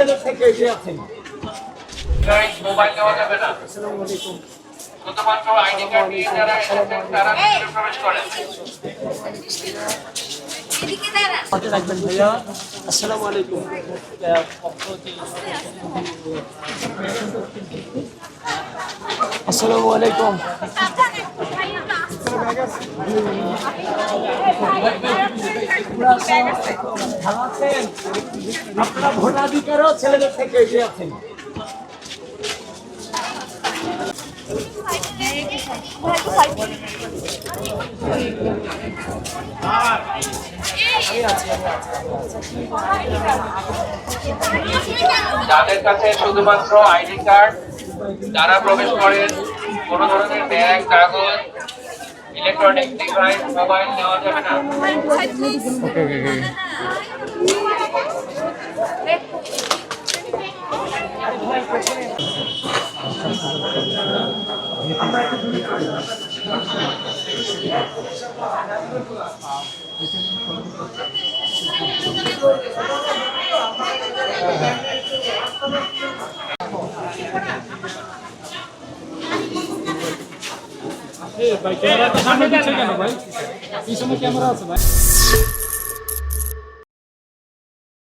ছেলেদের থেকে এগিয়ে আছেন মোবাইল নেওয়া যাবে না। শুধুমাত্র আইডি কার্ড নিয়ে যারা এসেছেন তারা ভিতরে প্রবেশ করেন। এদিকে দাঁড়া। হাতে রাখবেন ভাইয়া। আসসালামু আলাইকুম। আসসালামু আলাইকুম। ভালো ভোটাধিকারও ছেলেদের থেকে এগিয়ে আছেন। যাদের কাছে শুধুমাত্র আইডি কার্ড, যারা প্রবেশ করেন, কোনো ধরনের ব্যাগ, কাগজ ইলেকট্রনিক ডিভাইস ভাই ক্যামেরা সামনে দিচ্ছে কেন ভাই? পিছনে ক্যামেরা আছে ভাই।